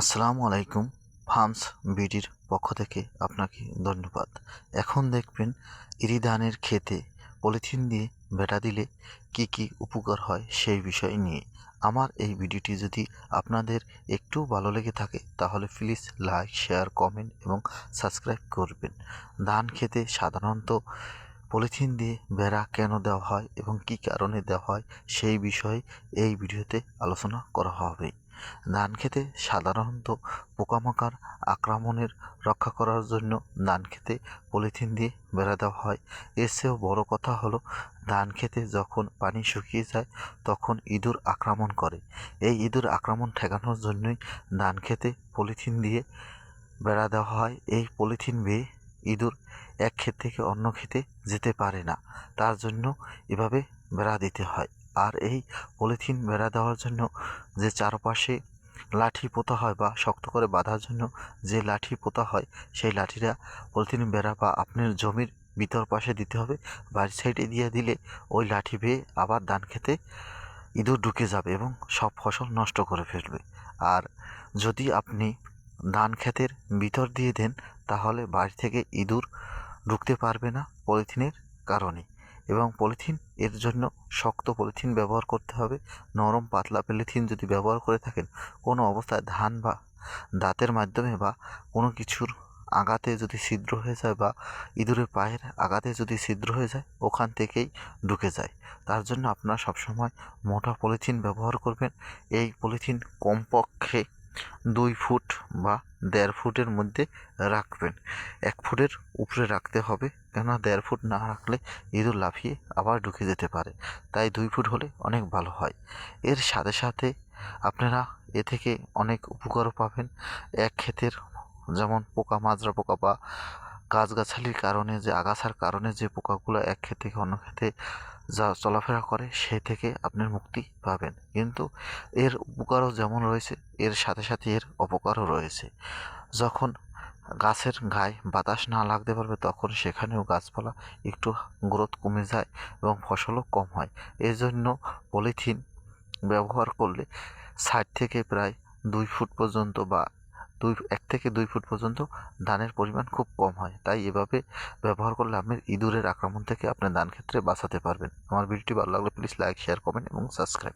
আসসালামু আলাইকুম, ফার্মস বিডির পক্ষ থেকে আপনাকে ধন্যবাদ। এখন দেখবেন ইরিধানের ক্ষেতে পলিথিন দিয়ে বেটা দিলে কি কি উপকার হয় সেই বিষয় নিয়ে। আমার এই ভিডিওটি যদি আপনাদের একটু ভালো লেগে থাকে, তাহলে প্লিজ লাইক, শেয়ার, কমেন্ট এবং সাবস্ক্রাইব করবেন। ধান খেতে সাধারণত পলিথিন দিয়ে বেড়া কেন দেওয়া হয় এবং কী কারণে দেওয়া হয় সেই বিষয়ে এই ভিডিওতে আলোচনা করা হবে। ধান খেতে সাধারণত পোকামাকড় আক্রমণের রক্ষা করার জন্য ধান খেতে পলিথিন দিয়ে বেড়া দেওয়া হয়। এর চেয়েও বড় কথা হলো ধান খেতে যখন পানি শুকিয়ে যায়, তখন ইঁদুর আক্রমণ করে। এই ইঁদুর আক্রমণ ঠেকানোর জন্যই ধান খেতে পলিথিন দিয়ে বেড়া দেওয়া হয়। এই পলিথিন বেয়ে ইঁদুর এক ক্ষেত থেকে অন্য ক্ষেতে যেতে পারে না। তার জন্য এভাবে বেড়া দিতে হয়। আর এই পলিথিন বেড়া দেওয়ার জন্য যে চারপাশে লাঠি পোতা হয় বা শক্ত করে বাঁধার জন্য যে লাঠি পোতা হয়, সেই লাঠিটা পলিথিন বেড়া বা আপনার জমির ভিতর পাশে দিতে হবে। বাড়ির সাইডে দিয়ে দিলে ওই লাঠি বেয়ে আবার ধান খেতে ইঁদুর ঢুকে যাবে এবং সব ফসল নষ্ট করে ফেলবে। আর যদি আপনি ধান ক্ষেতের ভিতর দিয়ে দেন, তাহলে বাড়ি থেকে ইঁদুর ঢুকতে পারবে না পলিথিনের কারণে। এবং পলিথিন, এর জন্য শক্ত পলিথিন ব্যবহার করতে হবে। নরম পাতলা পলিথিন যদি ব্যবহার করে থাকেন, কোনো অবস্থায় ধান বা দাঁতের মাধ্যমে বা কোনো কিছুর আঘাতে যদি ছিদ্র হয়ে যায় বা ইঁদুরের পায়ের আঘাতে যদি ছিদ্র হয়ে যায়, ওখান থেকেই ঢুকে যায়। তার জন্য আপনারা সবসময় মোটা পলিথিন ব্যবহার করবেন। এই পলিথিন কমপক্ষে দুই ফুট বা দেড় ফুটের মধ্যে রাখবেন। এক ফুটের উপরে রাখতে হবে, কেননা দেড় ফুট না রাখলে ইঁদুর লাফিয়ে আবার ঢুকে যেতে পারে। তাই দুই ফুট হলে অনেক ভালো হয়। এর সাথে সাথে আপনারা এ থেকে অনেক উপকারও পাবেন। এক ক্ষেতের যেমন পোকা, মাজরা পোকা বা গাছগাছালির কারণে যে, আগাছার কারণে যে পোকাগুলো এক ক্ষেত থেকে অন্য ক্ষেতে যা চলাফেরা করে, সে থেকে আপনার মুক্তি পাবেন। কিন্তু এর উপকারও যেমন রয়েছে, এর সাথে সাথে এর অপকারও রয়েছে। যখন গাছের গায়ে বাতাস না লাগতে পারবে, তখন সেখানেও গাছপালা একটু গ্রোথ কমে যায় এবং ফসলও কম হয়। এই জন্য পলিথিন ব্যবহার করলে সাইড থেকে প্রায় দুই ফুট পর্যন্ত বা দুই, এক থেকে দুই ফুট পর্যন্ত ধানের পরিমাণ খুব কম হয়। তাই এভাবে ব্যবহার করলে আপনি ইঁদুরের আক্রমণ থেকে আপনার ধান ক্ষেত্রে বাঁচাতে পারবেন। আমার ভিডিওটি ভালো লাগলে প্লিজ লাইক শেয়ার কমেন্ট এবং সাবস্ক্রাইব